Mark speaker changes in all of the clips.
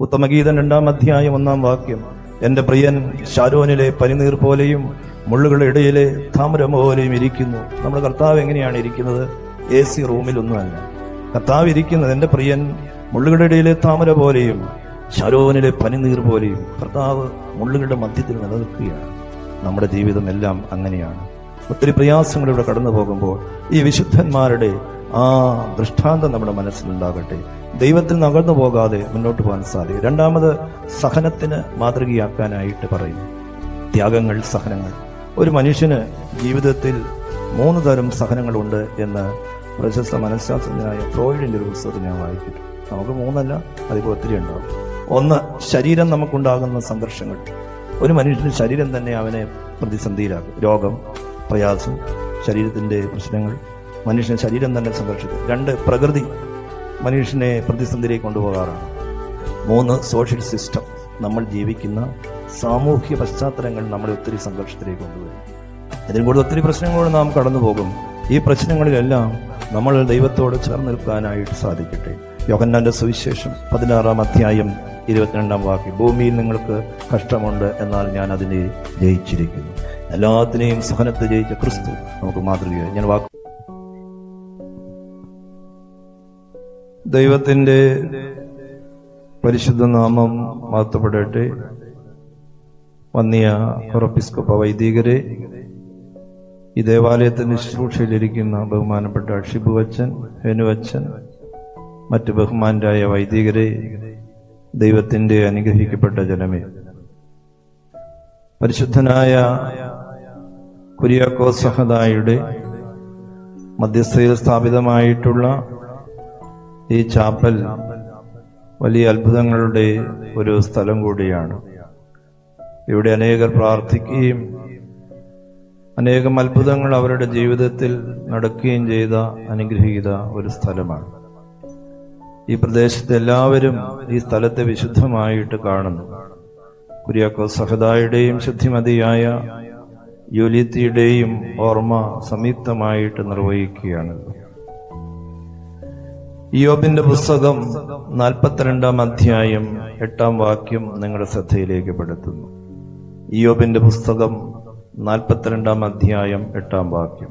Speaker 1: ഉത്തമഗീതം രണ്ടാം അധ്യായം ഒന്നാം വാക്യം. എന്റെ പ്രിയൻ ഷാരോനിലെ പനിനീർ പോലെയും മുള്ളുകളുടെ ഇടയിലെ താമരം പോലെയും ഇരിക്കുന്നു. നമ്മുടെ കർത്താവ് എങ്ങനെയാണ് ഇരിക്കുന്നത്? എ സി റൂമിലൊന്നുമല്ല. കർത്താവ് ഇരിക്കുന്നത് എന്റെ പ്രിയൻ മുള്ളുകളുടെ ഇടയിലെ താമര പോലെയും ഷാരോനിലെ പനിനീർ പോലെയും. കർത്താവ് മുള്ളുകളുടെ മധ്യത്തിൽ നിലനിൽക്കുകയാണ്. നമ്മുടെ ജീവിതം എല്ലാം അങ്ങനെയാണ്. ഒത്തിരി പ്രയാസങ്ങളിലൂടെ കടന്നു പോകുമ്പോൾ ഈ വിശുദ്ധന്മാരുടെ ആ ദൃഷ്ടാന്തം നമ്മുടെ മനസ്സിലുണ്ടാകട്ടെ. ദൈവത്തിൽ നകർന്നു പോകാതെ മുന്നോട്ട് പോകാൻ സാധിക്കും. രണ്ടാമത് സഹനത്തിന് മാതൃകയാക്കാനായിട്ട് പറയുന്നു ത്യാഗങ്ങൾ സഹനങ്ങൾ. ഒരു മനുഷ്യന് ജീവിതത്തിൽ മൂന്ന് തരം സഹനങ്ങളുണ്ട് എന്ന് പ്രശസ്ത മനഃശാസ്ത്രജ്ഞനായ ഫ്രോയിഡിന്റെ ഒരു പുസ്തകത്തിൽ ഞാൻ വായിച്ചിട്ടു നമുക്ക് മൂന്നല്ല അതിപ്പോൾ ഒത്തിരി ഉണ്ടാവും. ഒന്ന് ശരീരം നമുക്കുണ്ടാകുന്ന സംഘർഷങ്ങൾ. ഒരു മനുഷ്യന്റെ ശരീരം തന്നെ അവനെ പ്രതിസന്ധിയിലാക്കും. രോഗം പ്രയാസം ശരീരത്തിന്റെ പ്രശ്നങ്ങൾ. മനുഷ്യന്റെ ശരീരം തന്നെ സംഘർഷിക്കും. രണ്ട് പ്രകൃതി മനുഷ്യനെ പ്രതിസന്ധിയിലേക്ക് കൊണ്ടുപോകാറാണ്. മൂന്ന് സോഷ്യൽ സിസ്റ്റം നമ്മൾ ജീവിക്കുന്ന സാമൂഹ്യ പശ്ചാത്തലങ്ങൾ നമ്മളെ ഒത്തിരി സംഘർഷത്തിലേക്ക് കൊണ്ടുവരും. ഇതിന് കൂടെ ഒത്തിരി പ്രശ്നങ്ങളോട് നാം കടന്നു പോകും. ഈ പ്രശ്നങ്ങളിലെല്ലാം നമ്മൾ ദൈവത്തോട് ചേർന്ന് നിൽക്കാനായിട്ട് സാധിക്കട്ടെ. യോഗന്നാന്റെ സുവിശേഷം പതിനാറാം അധ്യായം ഇരുപത്തിരണ്ടാം വാക്യം. ഭൂമിയിൽ നിങ്ങൾക്ക് കഷ്ടമുണ്ട് എന്നാൽ ഞാൻ അതിനെ ജയിച്ചിരിക്കുന്നു. എല്ലാത്തിനെയും സഹനത്തെ ജയിച്ച ക്രിസ്തു നമുക്ക് മാതൃകയായി. ഞാൻ വാക്ക് ദൈവത്തിന്റെ പരിശുദ്ധ നാമം മാത്തപ്പെടട്ടെ വന്നിയ ഉറപ്പിസ്കോപ്പ വൈദികരെ ഈ ദേവാലയത്തിന്റെ ശുശ്രൂഷയിലിരിക്കുന്ന ബഹുമാനപ്പെട്ട ഷിബുവച്ചൻ ഹേനുവച്ചൻ മറ്റ് ബഹുമാനരായ വൈദികരെ ദൈവത്തിന്റെ അനുഗ്രഹിക്കപ്പെട്ട ജനമേ. പരിശുദ്ധനായ കുര്യാക്കോ സഹദായുടെ മധ്യസ്ഥയിൽ സ്ഥാപിതമായിട്ടുള്ള ഈ ചാപ്പൽ വലിയ അത്ഭുതങ്ങളുടെ ഒരു സ്ഥലം കൂടിയാണ്. ഇവിടെ അനേകർ പ്രാർത്ഥിക്കുകയും അനേകം അത്ഭുതങ്ങൾ അവരുടെ ജീവിതത്തിൽ നടക്കുകയും ചെയ്ത അനുഗ്രഹീത ഒരു സ്ഥലമാണ്. ഈ പ്രദേശത്ത് എല്ലാവരും ഈ സ്ഥലത്തെ വിശുദ്ധമായിട്ട് കാണുന്നു. കുര്യാക്കോ സഹദായുടെയും ശുദ്ധിമതിയായ യുലിത്തിയുടെയും ഓർമ്മ സംയുക്തമായിട്ട് നിർവഹിക്കുകയാണ്. യോബിന്റെ പുസ്തകം നാൽപ്പത്തിരണ്ടാം അധ്യായം എട്ടാം വാക്യം നിങ്ങളുടെ ശ്രദ്ധയിലേക്ക് പെടുത്തുന്നു യോബിന്റെ പുസ്തകം നാൽപ്പത്തിരണ്ടാം അധ്യായം എട്ടാം വാക്യം.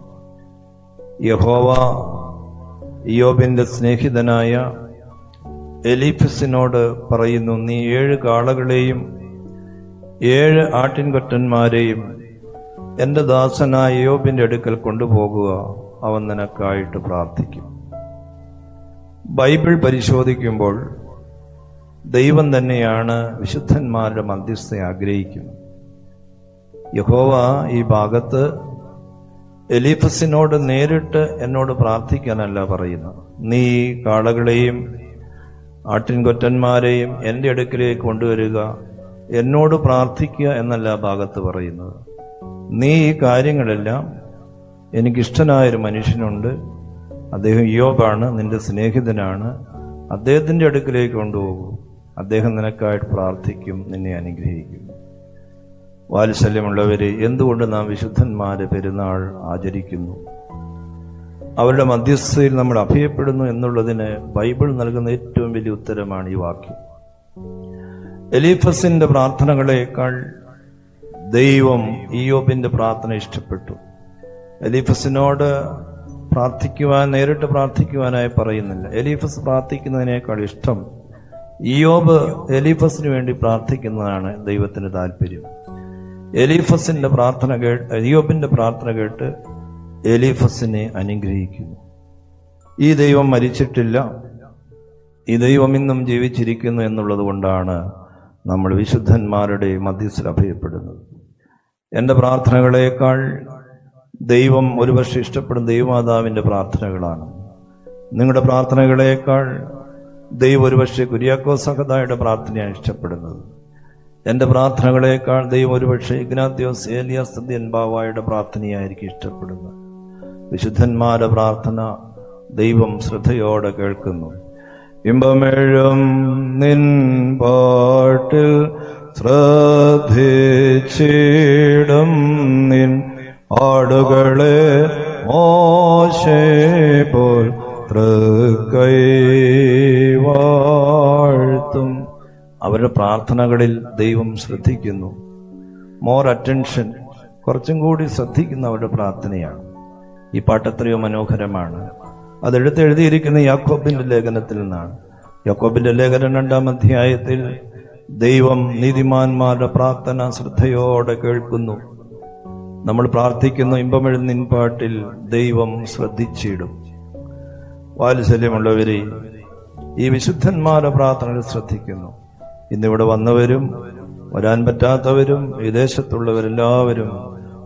Speaker 1: യഹോവ യോബിന്റെ സ്നേഹിതനായ എലീഫസിനോട് പറയുന്നു നീ ഏഴ് കാളകളെയും ഏഴ് ആട്ടിൻകൊറ്റന്മാരെയും എന്റെ ദാസനായ യോബിന്റെ അടുക്കൽ കൊണ്ടുപോകുക. അവൻ നിനക്കായിട്ട് പ്രാർത്ഥിക്കും. ബൈബിൾ പരിശോധിക്കുമ്പോൾ ദൈവം തന്നെയാണ് വിശുദ്ധന്മാരുടെ മധ്യസ്ഥ ആഗ്രഹിക്കുന്നത്. യഹോവ ഈ ഭാഗത്ത് എലീഫസിനോട് നേരിട്ട് എന്നോട് പ്രാർത്ഥിക്കാനല്ല പറയുന്നത്. നീ കാളകളെയും ആട്ടിൻകൊറ്റന്മാരെയും എന്റെ അടുക്കിലേക്ക് കൊണ്ടുവരിക എന്നോട് പ്രാർത്ഥിക്കുക എന്നല്ല ഭാഗത്ത് പറയുന്നത്. നീ ഈ കാര്യങ്ങളെല്ലാം എനിക്കിഷ്ടനായൊരു മനുഷ്യനുണ്ട്. അദ്ദേഹം യോബാണ് നിന്റെ സ്നേഹിതനാണ്. അദ്ദേഹത്തിന്റെ അടുക്കിലേക്ക് കൊണ്ടുപോകൂ. അദ്ദേഹം നിനക്കായിട്ട് പ്രാർത്ഥിക്കും നിന്നെ അനുഗ്രഹിക്കും. വാത്സല്യമുള്ളവരെ എന്തുകൊണ്ട് നാം വിശുദ്ധന്മാരെ പെരുന്നാൾ ആചരിക്കുന്നു? അവരുടെ മധ്യസ്ഥയിൽ നമ്മൾ അഭയപ്പെടുന്നു എന്നുള്ളതിന് ബൈബിൾ നൽകുന്ന ഏറ്റവും വലിയ ഉത്തരമാണ് ഈ വാക്യം. എലീഫസിന്റെ പ്രാർത്ഥനകളേക്കാൾ ദൈവം ഇയോബിന്റെ പ്രാർത്ഥന ഇഷ്ടപ്പെട്ടു. എലീഫസിനോട് പ്രാർത്ഥിക്കുവാൻ നേരിട്ട് പ്രാർത്ഥിക്കുവാനായി പറയുന്നില്ല. എലീഫസ് പ്രാർത്ഥിക്കുന്നതിനേക്കാൾ ഇഷ്ടം ഇയോബ് എലീഫസിന് വേണ്ടി പ്രാർത്ഥിക്കുന്നതാണ് ദൈവത്തിന്റെ താല്പര്യം എലീഫസിന്റെ പ്രാർത്ഥന കേട്ട് ഇയോബിന്റെ പ്രാർത്ഥന കേട്ട് എലീഫസിനെ അനുഗ്രഹിക്കുന്നു. ഈ ദൈവം മരിച്ചിട്ടില്ല. ഈ ദൈവം ഇന്നും ജീവിച്ചിരിക്കുന്നു എന്നുള്ളത് കൊണ്ടാണ് നമ്മൾ വിശുദ്ധന്മാരുടെ മധ്യസ്ഥൽ അഭയപ്പെടുന്നത്. എന്റെ പ്രാർത്ഥനകളേക്കാൾ ദൈവം ഒരുപക്ഷെ ഇഷ്ടപ്പെടുന്ന ദൈവമാതാവിന്റെ പ്രാർത്ഥനകളാണ്. നിങ്ങളുടെ പ്രാർത്ഥനകളേക്കാൾ ദൈവം ഒരുപക്ഷെ കുര്യാക്കോ സഹദായുടെ പ്രാർത്ഥനയാണ് ഇഷ്ടപ്പെടുന്നത്. എന്റെ പ്രാർത്ഥനകളേക്കാൾ ദൈവം ഒരുപക്ഷെ ഇഗ്നാത്യോസ് ഏലിയാസ് സദ്യൻ ബാവായുടെ പ്രാർത്ഥനയായിരിക്കും ഇഷ്ടപ്പെടുന്നത്. വിശുദ്ധന്മാരുടെ പ്രാർത്ഥന ദൈവം ശ്രദ്ധയോടെ കേൾക്കുന്നു. ഇമ്പമേഴും നിൻ പാട്ടിൽ ശ്രദ്ധിച്ചിടും നിൻ ആടുകളെ മോശെ പോൽ തൃക്കൈ വാഴ്ത്തും. അവരുടെ പ്രാർത്ഥനകളിൽ ദൈവം ശ്രദ്ധിക്കുന്നു. മോർ അറ്റൻഷൻ കുറച്ചും കൂടി ശ്രദ്ധിക്കുന്ന അവരുടെ പ്രാർത്ഥനയാണ്. ഈ പാട്ട് എത്രയോ മനോഹരമാണ്. അതെടുത്ത് എഴുതിയിരിക്കുന്ന യാക്കോബിന്റെ ലേഖനത്തിൽ നിന്നാണ്. യാക്കോബിന്റെ ലേഖനം രണ്ടാം അധ്യായത്തിൽ ദൈവം നീതിമാന്മാരുടെ പ്രാർത്ഥന ശ്രദ്ധയോടെ കേൾക്കുന്നു. നമ്മൾ പ്രാർത്ഥിക്കുന്ന ഇമ്പമെഴുന്നിൻ പാട്ടിൽ ദൈവം ശ്രദ്ധിച്ചിടും. വാത്സല്യമുള്ളവരെ ഈ വിശുദ്ധന്മാരുടെ പ്രാർത്ഥനകൾ ശ്രദ്ധിക്കുന്നു. ഇന്നിവിടെ വന്നവരും വരാൻ പറ്റാത്തവരും വിദേശത്തുള്ളവരെല്ലാവരും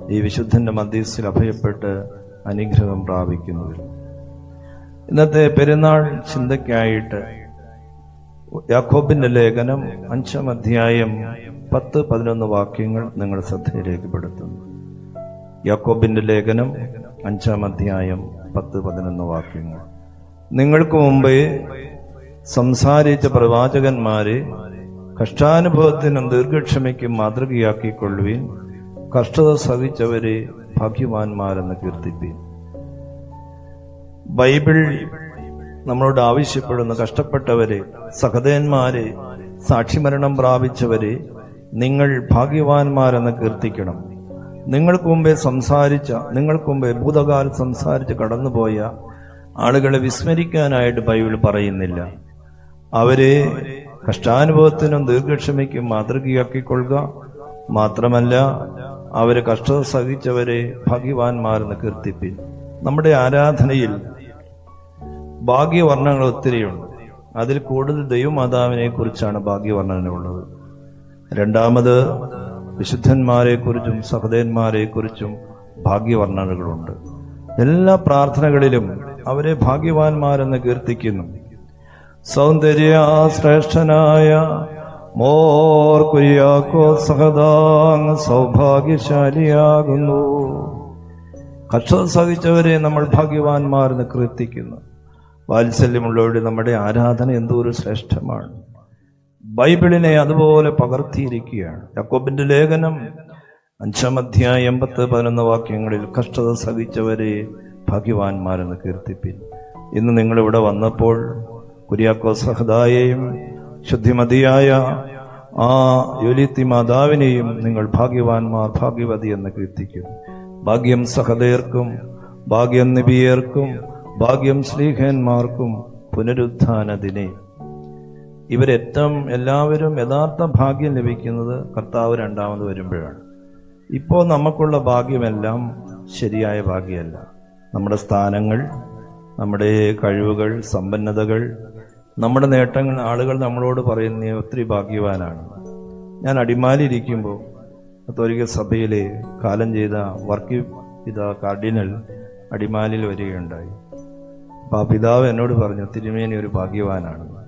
Speaker 1: ഈ വിശുദ്ധന്റെ മധ്യസ്ഥിൽ അഭയപ്പെട്ട് അനുഗ്രഹം പ്രാപിക്കുന്നു ഇന്നത്തെ പെരുന്നാൾ ചിന്തയ്ക്കായിട്ട് യാക്കോബിന്റെ ലേഖനം അഞ്ചാം അധ്യായം പത്ത് പതിനൊന്ന് വാക്യങ്ങൾ നിങ്ങൾ ശ്രദ്ധയിലേക്ക് പെടുത്തുന്നു. യാക്കോബിന്റെ ലേഖനം അഞ്ചാം അധ്യായം പത്ത് പതിനൊന്ന് വാക്യങ്ങൾ. നിങ്ങൾക്ക് മുമ്പേ സംസാരിച്ച പ്രവാചകന്മാരെ കഷ്ടാനുഭവത്തിനും ദീർഘക്ഷമയ്ക്കും മാതൃകയാക്കിക്കൊള്ളുവിൻ കഷ്ടത സഹിച്ചവരെ ഭാഗ്യവാന്മാരെന്ന് കീർത്തിപ്പീൻ. ബൈബിൾ നമ്മളോട് ആവശ്യപ്പെടുന്ന കഷ്ടപ്പെട്ടവരെ സഹതന്മാരെ സാക്ഷിമരണം പ്രാപിച്ചവരെ നിങ്ങൾ ഭാഗ്യവാന്മാരെന്ന് കീർത്തിക്കണം. നിങ്ങൾക്ക് മുമ്പേ സംസാരിച്ച നിങ്ങൾക്ക് മുമ്പേ ഭൂതകാലം സംസാരിച്ച് കടന്നുപോയ ആളുകളെ വിസ്മരിക്കാനായിട്ട് ബൈബിൾ പറയുന്നില്ല. അവരെ കഷ്ടാനുഭവത്തിനും ദീർഘക്ഷമയ്ക്കും മാതൃകയാക്കിക്കൊള്ളുക. മാത്രമല്ല അവരെ കഷ്ടത സഹിച്ചവരെ ഭാഗ്യവാന്മാരെന്ന് കീർത്തിപ്പിൻ. നമ്മുടെ ആരാധനയിൽ ഭാഗ്യവർണങ്ങൾ ഒത്തിരിയുണ്ട്. അതിൽ കൂടുതൽ ദൈവമാതാവിനെ കുറിച്ചാണ് ഭാഗ്യവർണനുള്ളത്. രണ്ടാമത് വിശുദ്ധന്മാരെ കുറിച്ചും സഹദേന്മാരെ കുറിച്ചും ഭാഗ്യവർണനകളുണ്ട്. എല്ലാ പ്രാർത്ഥനകളിലും അവരെ ഭാഗ്യവാന്മാരെന്ന് കീർത്തിക്കുന്നു. സൗന്ദര്യ ശ്രേഷ്ഠനായ മോർ സഹദാങ് സൗഭാഗ്യശാലിയാകുന്നു. കക്ഷത സഹിച്ചവരെ നമ്മൾ ഭാഗ്യവാന്മാരെന്ന് കീർത്തിക്കുന്നു. വാത്സല്യമുള്ളവരുടെ നമ്മുടെ ആരാധന എന്തോ ഒരു ശ്രേഷ്ഠമാണ്. ബൈബിളിനെ അതുപോലെ പകർത്തിയിരിക്കുകയാണ്. യാക്കോബിന്റെ ലേഖനം അഞ്ചാം എൺപത്ത് പതിനൊന്ന് വാക്യങ്ങളിൽ കഷ്ടത സഹിച്ചവരെ ഭാഗ്യവാന്മാരെന്ന് കീർത്തിപ്പിൻ. ഇന്ന് നിങ്ങളിവിടെ വന്നപ്പോൾ കുര്യാക്കോ സഹദായെയും ശുദ്ധിമതിയായ ആ യൊലിത്തി മാതാവിനെയും നിങ്ങൾ ഭാഗ്യവാന്മാർ ഭാഗ്യവതി എന്ന് കീർത്തിക്കും ഭാഗ്യം സഹദേർക്കും ഭാഗ്യം നിബിയർക്കും ഭാഗ്യം ശ്രീഹന്മാർക്കും പുനരുത്ഥാനദിനെ ഇവരേറ്റവും എല്ലാവരും യഥാർത്ഥ ഭാഗ്യം ലഭിക്കുന്നത് കർത്താവ് രണ്ടാമത് വരുമ്പോഴാണ്. ഇപ്പോൾ നമുക്കുള്ള ഭാഗ്യമെല്ലാം ശരിയായ ഭാഗ്യമല്ല. നമ്മുടെ സ്ഥാനങ്ങൾ നമ്മുടെ കഴിവുകൾ സമ്പന്നതകൾ നമ്മുടെ നേട്ടങ്ങൾ ആളുകൾ നമ്മളോട് പറയുന്ന ഒത്തിരി ഭാഗ്യവാനാണ്. ഞാൻ അടിമാലിയിരിക്കുമ്പോൾ കത്തോലിക്ക സഭയിലെ കാലം ചെയ്ത വർക്കി പിതാ കാർഡിനൽ അടിമാലിൽ വരികയുണ്ടായി. അപ്പോൾ ആ പിതാവ് എന്നോട് പറഞ്ഞു തിരുമേനി ഒരു ഭാഗ്യവാനാണെന്ന്.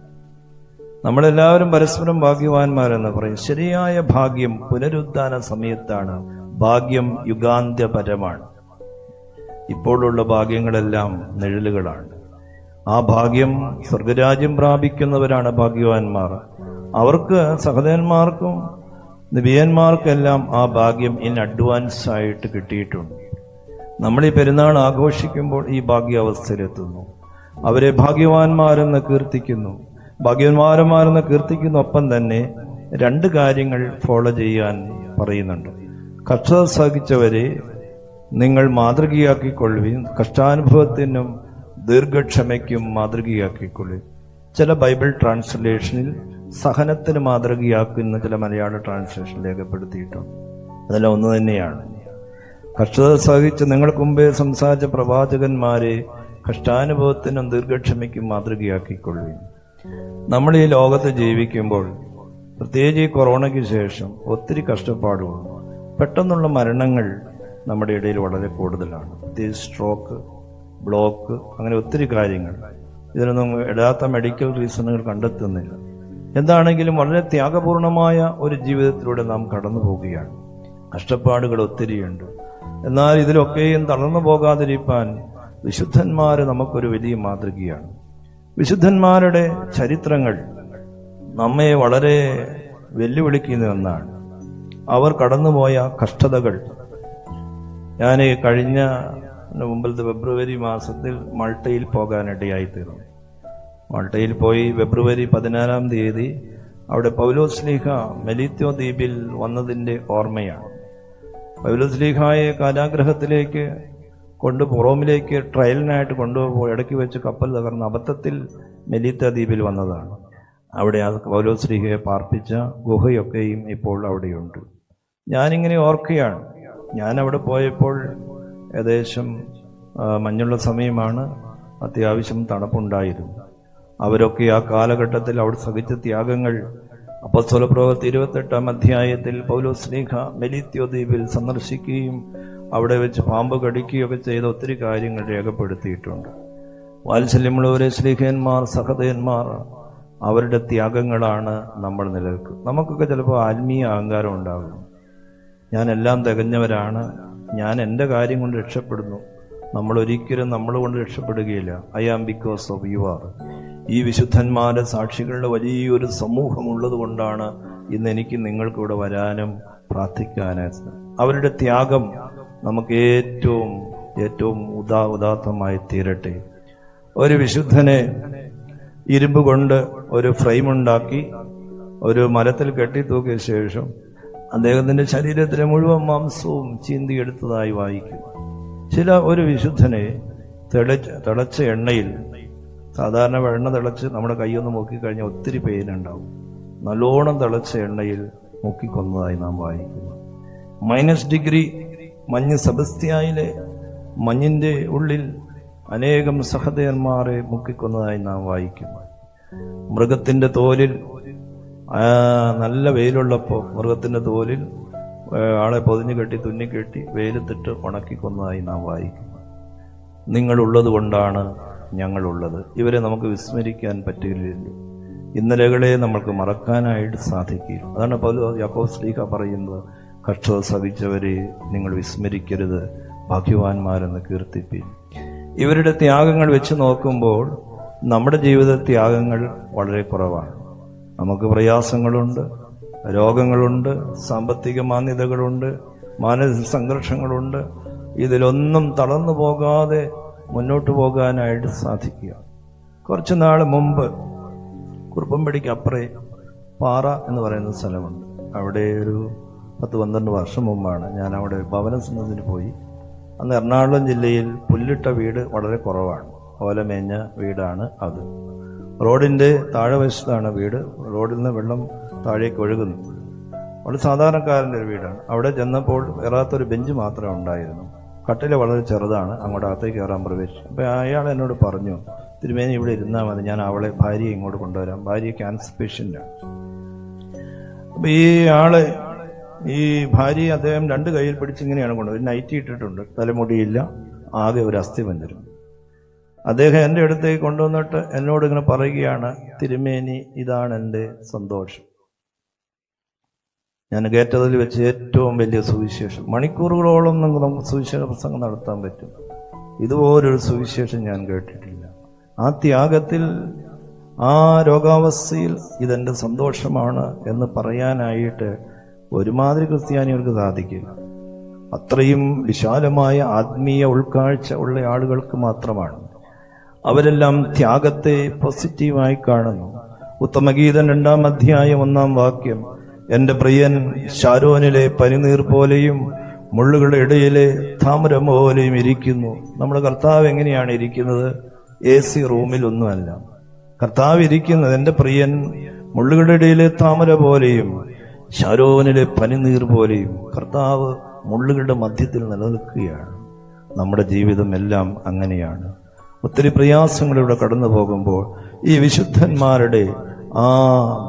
Speaker 1: നമ്മളെല്ലാവരും പരസ്പരം ഭാഗ്യവാന്മാരെന്ന് പറയും. ശരിയായ ഭാഗ്യം പുനരുദ്ധാന സമയത്താണ്. ഭാഗ്യം യുഗാന്ത്യപരമാണ്. ഇപ്പോഴുള്ള ഭാഗ്യങ്ങളെല്ലാം നിഴലുകളാണ്. ആ ഭാഗ്യം സ്വർഗരാജ്യം പ്രാപിക്കുന്നവരാണ് ഭാഗ്യവാന്മാർ. അവർക്ക് സഹോദരന്മാർക്കും നിബിയന്മാർക്കെല്ലാം ആ ഭാഗ്യം ഇൻ അഡ്വാൻസ് ആയിട്ട് കിട്ടിയിട്ടുണ്ട്. നമ്മൾ ഈ പെരുന്നാൾ ആഘോഷിക്കുമ്പോൾ ഈ ഭാഗ്യാവസ്ഥയിലെത്തുന്നു. അവരെ ഭാഗ്യവാന്മാരെന്ന് കീർത്തിക്കുന്നു. ഭാഗ്യവാന്മാരെന്ന് കീർത്തിക്കുന്നൊപ്പം തന്നെ രണ്ട് കാര്യങ്ങൾ ഫോളോ ചെയ്യാൻ പറയുന്നുണ്ട്. കഷ്ടത സഹിച്ചവരെ നിങ്ങൾ മാതൃകയാക്കിക്കൊള്ളുകയും കഷ്ടാനുഭവത്തിനും ദീർഘക്ഷമയ്ക്കും മാതൃകയാക്കിക്കൊള്ളുകയും ചില ബൈബിൾ ട്രാൻസ്ലേഷനിൽ സഹനത്തിന് മാതൃകയാക്കുന്ന ചില മലയാള ട്രാൻസ്ലേഷൻ രേഖപ്പെടുത്തിയിട്ടുണ്ട്. അതെല്ലാം ഒന്ന് തന്നെയാണ്. കഷ്ടത സഹിച്ച് നിങ്ങൾക്ക് മുമ്പേ സംസാരിച്ച പ്രവാചകന്മാരെ കഷ്ടാനുഭവത്തിനും ദീർഘക്ഷമയ്ക്കും മാതൃകയാക്കിക്കൊള്ളുകയും നമ്മൾ ഈ ലോകത്ത് ജീവിക്കുമ്പോൾ പ്രത്യേകിച്ച് ഈ കൊറോണയ്ക്ക് ശേഷം ഒത്തിരി കഷ്ടപ്പാടുകൾ പെട്ടെന്നുള്ള മരണങ്ങൾ നമ്മുടെ ഇടയിൽ വളരെ കൂടുതലാണ്. പ്രത്യേകിച്ച് സ്ട്രോക്ക് ബ്ലോക്ക് അങ്ങനെ ഒത്തിരി കാര്യങ്ങൾ. ഇതിനൊന്നും ഇടാത്ത മെഡിക്കൽ റീസണുകൾ കണ്ടെത്തുന്നില്ല. എന്താണെങ്കിലും വളരെ ത്യാഗപൂർണമായ ഒരു ജീവിതത്തിലൂടെ നാം കടന്നു പോവുകയാണ്. കഷ്ടപ്പാടുകൾ ഒത്തിരിയുണ്ട്. എന്നാൽ ഇതിലൊക്കെയും തളർന്നു പോകാതിരിക്കാൻ വിശുദ്ധന്മാർ നമുക്കൊരു വലിയ മാതൃകയാണ്. വിശുദ്ധന്മാരുടെ ചരിത്രങ്ങൾ നമ്മെ വളരെ വെല്ലുവിളിക്കുന്ന ഒന്നാണ്. അവർ കടന്നുപോയ കഷ്ടതകൾ. ഞാൻ കഴിഞ്ഞ മുമ്പിലത്തെ ഫെബ്രുവരി മാസത്തിൽ മൾട്ടയിൽ പോകാനിടയായി തീർന്നു മൾട്ടയിൽ പോയി ഫെബ്രുവരി പതിനാലാം തീയതി അവിടെ പൗലോസ്ലീഹ മെലിത്യോ ദ്വീപിൽ വന്നതിന്റെ ഓർമ്മയാണ്. പൗലോസ്ലീഹായെ കാരാഗ്രഹത്തിലേക്ക് കൊണ്ട് റോമിലേക്ക് ട്രയലിനായിട്ട് കൊണ്ടുപോകുമ്പോൾ ഇടയ്ക്ക് വെച്ച് കപ്പൽ തകർന്ന അബദ്ധത്തിൽ മെലിത്ത ദ്വീപിൽ വന്നതാണ്. അവിടെ ആ പൗലോസ്ലീഹയെ പാർപ്പിച്ച ഗുഹയൊക്കെയും ഇപ്പോൾ അവിടെയുണ്ട്. ഞാനിങ്ങനെ ഓർക്കുകയാണ്. ഞാൻ അവിടെ പോയപ്പോൾ ഏകദേശം മഞ്ഞുള്ള സമയമാണ് അത്യാവശ്യം തണുപ്പുണ്ടായിരുന്നു അവരൊക്കെ ആ കാലഘട്ടത്തിൽ അവിടെ സഹിച്ച ത്യാഗങ്ങൾ അപ്പസ്വല പ്രവൃത്തി ഇരുപത്തെട്ടാം അധ്യായത്തിൽ പൗലോസ്ലീഹ മെലിത്യോ ദ്വീപിൽ സന്ദർശിക്കുകയും അവിടെ വെച്ച് പാമ്പ് കടിക്കുകയൊക്കെ ചെയ്ത ഒത്തിരി കാര്യങ്ങൾ രേഖപ്പെടുത്തിയിട്ടുണ്ട്. വാത്സല്യമുള്ളവരെ സ്ലീഹന്മാർ സഹതയന്മാർ അവരുടെ ത്യാഗങ്ങളാണ് നമ്മൾ നിലനിൽക്കുന്നത് നമുക്കൊക്കെ ചിലപ്പോൾ ആത്മീയ അഹങ്കാരം ഉണ്ടാകും. ഞാൻ എല്ലാം തികഞ്ഞവരാണ്. ഞാൻ എന്റെ കാര്യം കൊണ്ട് രക്ഷപ്പെടുന്നു. നമ്മൾ ഒരിക്കലും നമ്മൾ കൊണ്ട് രക്ഷപ്പെടുകയില്ല. I am because of you are ഈ വിശുദ്ധന്മാരുടെ സാക്ഷികളുടെ വലിയൊരു സമൂഹമുള്ളത് കൊണ്ടാണ് ഇന്ന് എനിക്ക് നിങ്ങൾക്കിവിടെ വരാനും പ്രാർത്ഥിക്കാനും അവരുടെ ത്യാഗം നമുക്ക് ഏറ്റവും ഏറ്റവും ഉദാ ഉദാത്തമായി തീരട്ടെ. ഒരു വിശുദ്ധനെ ഇരുമ്പ് കൊണ്ട് ഒരു ഫ്രെയിം ഉണ്ടാക്കി ഒരു മരത്തിൽ കെട്ടി തൂക്കിയ ശേഷം അദ്ദേഹത്തിന്റെ ശരീരത്തിലെ മുഴുവൻ മാംസവും ചീന്തിയെടുത്തതായി വായിക്കും. ചില ഒരു വിശുദ്ധനെ തിളച്ച് തിളച്ച എണ്ണയിൽ സാധാരണ എണ്ണ തിളച്ച് നമ്മുടെ കൈയൊന്ന് മുക്കിക്കഴിഞ്ഞാൽ ഒത്തിരി പെയിനുണ്ടാവും നല്ലോണം തിളച്ച എണ്ണയിൽ മുക്കിക്കൊന്നതായി നാം വായിക്കുന്നു മൈനസ് ഡിഗ്രി മഞ്ഞ് സബസ്തിയായിലെ മഞ്ഞിന്റെ ഉള്ളിൽ അനേകം സഹദയന്മാരെ മുക്കിക്കൊന്നതായി നാം വായിക്കുന്നു മൃഗത്തിന്റെ തോലിൽ നല്ല വെയിലുള്ളപ്പോൾ മൃഗത്തിന്റെ തോലിൽ ആളെ പൊതിഞ്ഞു കെട്ടി തുന്നിക്കെട്ടി വെയിലത്തിട്ട് ഉണക്കിക്കൊന്നതായി നാം വായിക്കുന്നു നിങ്ങളുള്ളത് കൊണ്ടാണ് ഞങ്ങളുള്ളത്. ഇവരെ നമുക്ക് വിസ്മരിക്കാൻ പറ്റുകയില്ല. ഇന്നലകളെ നമ്മൾക്ക് മറക്കാനായിട്ട് സാധിക്കില്ല. അതാണ് പൗലോ യാക്കോബ് പറയുന്നത്. കഷ്ടത സഹിച്ചവരെ നിങ്ങൾ വിസ്മരിക്കരുത് ഭാഗ്യവാന്മാരെന്ന് കീർത്തിപ്പിൻ. ഇവരുടെ ത്യാഗങ്ങൾ വെച്ച് നോക്കുമ്പോൾ നമ്മുടെ ജീവിത ത്യാഗങ്ങൾ വളരെ കുറവാണ്. നമുക്ക് പ്രയാസങ്ങളുണ്ട് രോഗങ്ങളുണ്ട് സാമ്പത്തിക മാന്യതകളുണ്ട് മാനസിക സംഘർഷങ്ങളുണ്ട്. ഇതിലൊന്നും തളർന്നു പോകാതെ മുന്നോട്ട് പോകാനായിട്ട് സാധിക്കുക. കുറച്ച് നാൾ മുമ്പ് കുറുപ്പമ്പടിക്ക് അപ്പുറേ പാറ എന്ന് പറയുന്ന സ്ഥലമുണ്ട്. അവിടെ ഒരു പത്ത് പന്ത്രണ്ട് വർഷം മുമ്പാണ് ഞാൻ അവിടെ ഭവനം സന്നദ്ധത്തിന് പോയി. അന്ന് എറണാകുളം ജില്ലയിൽ പുല്ലിട്ട വീട് വളരെ കുറവാണ്. ഓലമേഞ്ഞ വീടാണ് അത്. റോഡിന്റെ താഴെ വശത്താണ് വീട്. റോഡിൽ നിന്ന് വെള്ളം താഴേക്ക് ഒഴുകുന്നു. വളരെ സാധാരണക്കാരന്റെ ഒരു വീടാണ്. അവിടെ ചെന്നപ്പോൾ കയറാത്തൊരു ബെഞ്ച് മാത്രമേ ഉണ്ടായിരുന്നു. കട്ടില വളരെ ചെറുതാണ്. അങ്ങോട്ട് അകത്തേക്ക് കയറാൻ പ്രവേശിച്ചു. അപ്പോൾ അയാൾ എന്നോട് പറഞ്ഞു തിരുമേനി ഇവിടെ ഇരുന്നാൽ മതി. ഞാൻ അവളെ ഭാര്യയെ ഇങ്ങോട്ട് കൊണ്ടുവരാം. ഭാര്യ ക്യാൻസർ പേഷ്യന്റാണ്. അപ്പോൾ ഈ ആൾ ഈ ഭാര്യയെ അദ്ദേഹം രണ്ട് കയ്യിൽ പിടിച്ച് ഇങ്ങനെയാണ് കൊണ്ടുപോയി നൈറ്റി ഇട്ടിട്ടുണ്ട്. തലമുടിയില്ല. ആകെ ഒരു അസ്ഥിപഞ്ചരം അദ്ദേഹം എന്റെ അടുത്തേക്ക് കൊണ്ടുവന്നിട്ട് എന്നോട് ഇങ്ങനെ പറയുകയാണ് തിരുമേനി ഇതാണ് എന്റെ സന്തോഷം. ഞാൻ കേട്ടതിൽ വെച്ച് ഏറ്റവും വലിയ സുവിശേഷം. മണിക്കൂറുകളോളം നമുക്ക് നമുക്ക് സുവിശേഷ പ്രസംഗം നടത്താൻ പറ്റും. ഇതുപോലൊരു സുവിശേഷം ഞാൻ കേട്ടിട്ടില്ല. ആ ത്യാഗത്തിൽ ആ രോഗാവസ്ഥയിൽ ഇതെന്റെ സന്തോഷമാണ് എന്ന് പറയാനായിട്ട് ഒരുമാതിരി ക്രിസ്ത്യാനികൾക്ക് സാധിക്കില്ല അത്രയും വിശാലമായ ആത്മീയ ഉൾക്കാഴ്ച ഉള്ള ആളുകൾക്ക് മാത്രമാണ്. അവരെല്ലാം ത്യാഗത്തെ പോസിറ്റീവായി കാണുന്നു. ഉത്തമഗീതൻ രണ്ടാം അധ്യായം ഒന്നാം വാക്യം എന്റെ പ്രിയൻ ഷാരോനിലെ പനിനീർ പോലെയും മുള്ളുകളുടെ ഇടയിലെ താമരം പോലെയും ഇരിക്കുന്നു. നമ്മുടെ കർത്താവ് എങ്ങനെയാണ് ഇരിക്കുന്നത്? എ സി റൂമിലൊന്നുമല്ല. കർത്താവ് ഇരിക്കുന്നത് എന്റെ പ്രിയൻ മുള്ളുകളുടെ ഇടയിലെ താമര പോലെയും ഷാരോനിലെ പനിനീർ പോലെയും കർത്താവ് മുള്ളുകളുടെ മധ്യത്തിൽ നിലനിൽക്കുകയാണ്. നമ്മുടെ ജീവിതം എല്ലാം അങ്ങനെയാണ്. ഒത്തിരി പ്രയാസങ്ങളിലൂടെ കടന്നു പോകുമ്പോൾ ഈ വിശുദ്ധന്മാരുടെ ആ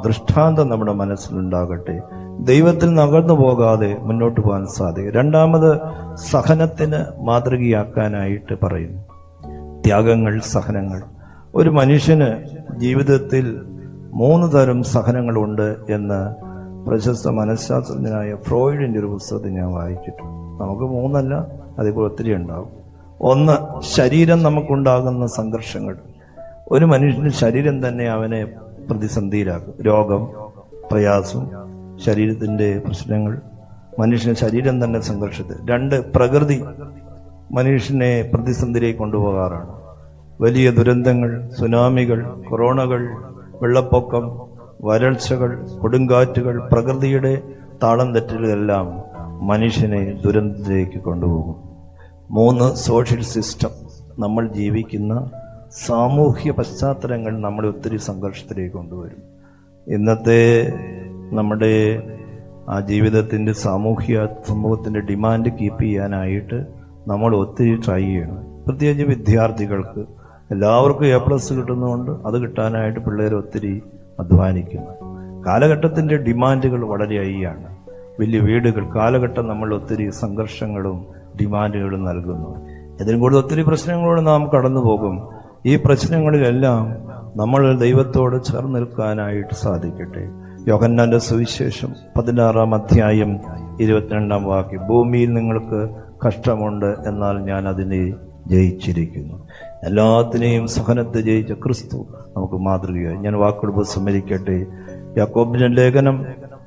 Speaker 1: ദൃഷ്ടാന്തം നമ്മുടെ മനസ്സിലുണ്ടാകട്ടെ. ദൈവത്തിൽ നകർന്നു പോകാതെ മുന്നോട്ട് പോകാൻ സാധിക്കും. രണ്ടാമത് സഹനത്തിന് മാതൃകയാക്കാനായിട്ട് പറയുന്നു ത്യാഗങ്ങൾ സഹനങ്ങൾ. ഒരു മനുഷ്യന് ജീവിതത്തിൽ മൂന്ന് തരം സഹനങ്ങളുണ്ട് എന്ന് പ്രശസ്ത മനഃശാസ്ത്രജ്ഞനായ ഫ്രോയിഡിന്റെ ഒരു പുസ്തകത്തിൽ ഞാൻ വായിച്ചിട്ടുണ്ട്. നമുക്ക് മൂന്നല്ല അതേപോലെ ഒത്തിരി ഉണ്ടാകും. ഒന്ന് ശരീരം നമുക്കുണ്ടാകുന്ന സംഘർഷങ്ങൾ. ഒരു മനുഷ്യന്റെ ശരീരം തന്നെ അവനെ പ്രതിസന്ധിയിലാക്കും. രോഗം പ്രയാസം ശരീരത്തിന്റെ പ്രശ്നങ്ങൾ. മനുഷ്യന്റെ ശരീരം തന്നെ സംഘർഷത്തിൽ. രണ്ട് പ്രകൃതി മനുഷ്യനെ പ്രതിസന്ധിയിലേക്ക് കൊണ്ടുപോകാറാണ്. വലിയ ദുരന്തങ്ങൾ സുനാമികൾ കൊറോണകൾ വെള്ളപ്പൊക്കം വരൾച്ചകൾ കൊടുങ്കാറ്റുകൾ പ്രകൃതിയുടെ താളം തെറ്റലുകളെല്ലാം മനുഷ്യനെ ദുരന്തത്തിലേക്ക് കൊണ്ടുപോകും. മൂന്ന് സോഷ്യൽ സിസ്റ്റം. നമ്മൾ ജീവിക്കുന്ന സാമൂഹ്യ പശ്ചാത്തലങ്ങൾ നമ്മളെ ഒത്തിരി സംഘർഷത്തിലേക്ക് കൊണ്ടുവരും. ഇന്നത്തെ നമ്മുടെ ആ ജീവിതത്തിന്റെ സാമൂഹ്യ സമൂഹത്തിന്റെ ഡിമാൻഡ് കീപ്പ് ചെയ്യാനായിട്ട് നമ്മൾ ഒത്തിരി ട്രൈ ചെയ്യണം. പ്രത്യേകിച്ച് വിദ്യാർത്ഥികൾക്ക്. എല്ലാവർക്കും എ പ്ലസ് കിട്ടുന്നതുകൊണ്ട് അത് കിട്ടാനായിട്ട് പിള്ളേർ ഒത്തിരി അധ്വാനിക്കുന്നു. കാലഘട്ടത്തിന്റെ ഡിമാൻഡുകൾ വളരെ ഹൈയാണ്. വലിയ വീടുകൾ കാലഘട്ടം നമ്മൾ ഒത്തിരി സംഘർഷങ്ങളും ഡിമാൻഡുകളും നൽകുന്നു. ഇതിനും കൂടുതൽ ഒത്തിരി പ്രശ്നങ്ങളോട് നാം കടന്നു പോകും. ഈ പ്രശ്നങ്ങളിലെല്ലാം നമ്മൾ ദൈവത്തോട് ചേർന്ന് നിൽക്കാനായിട്ട് സാധിക്കട്ടെ. യോഹന്നാന്റെ സുവിശേഷം പതിനാറാം അധ്യായം ഇരുപത്തിരണ്ടാം വാക്യം ഭൂമിയിൽ നിങ്ങൾക്ക് കഷ്ടമുണ്ട് എന്നാൽ ഞാൻ അതിനെ ജയിച്ചിരിക്കുന്നു. എല്ലാത്തിനെയും സഹനത്തെ ജയിച്ച ക്രിസ്തു നമുക്ക് മാതൃകയായി. ഞാൻ വാക്കുകൾ സമ്മതിക്കട്ടെ യാക്കോബിന്റെ ലേഖനം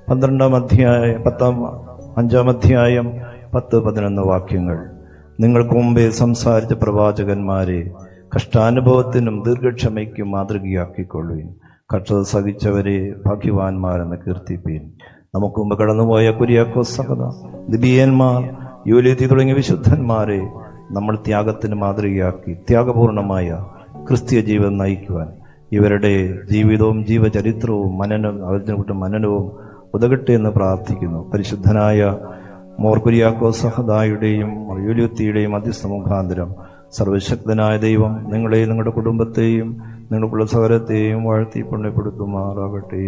Speaker 1: പന്ത്രണ്ടാം അധ്യായം പത്താം അഞ്ചാം അധ്യായം പത്ത് പതിനൊന്ന് വാക്യങ്ങൾ. നിങ്ങൾക്ക് മുമ്പേ സംസാരിച്ച പ്രവാചകന്മാരെ കഷ്ടാനുഭവത്തിനും ദീർഘക്ഷമയ്ക്കും മാതൃകയാക്കിക്കൊള്ളുവിൻ. കഷ്ടത സഹിച്ചവരെ ഭാഗ്യവാന്മാരെന്ന് കീർത്തിപ്പീൻ. നമുക്ക് മുമ്പ് കടന്നുപോയ കുര്യാക്കോ സഹത ദിബിയന്മാർ യൂലിയത്തി തുടങ്ങിയ വിശുദ്ധന്മാരെ നമ്മൾ ത്യാഗത്തിന് മാതൃകയാക്കി ത്യാഗപൂർണമായ ക്രിസ്തീയ ജീവിതം നയിക്കുവാൻ ഇവരുടെ ജീവിതവും ജീവചരിത്രവും മനനം അവരുടെ മനനവും ഉതകട്ടെ എന്ന് പ്രാർത്ഥിക്കുന്നു. പരിശുദ്ധനായ മോർക്കുരിയാക്കോ സഹദായുടെയും യൂലിയത്തിയുടെയും അതിസമുഖാന്തരം സർവശക്തനായ ദൈവം നിങ്ങളെയും നിങ്ങളുടെ കുടുംബത്തെയും നിങ്ങളുടെ കുലസഹരത്തെയും വാഴ്ത്തി പുണ്യപ്പെടുത്തുമാറാകട്ടെ.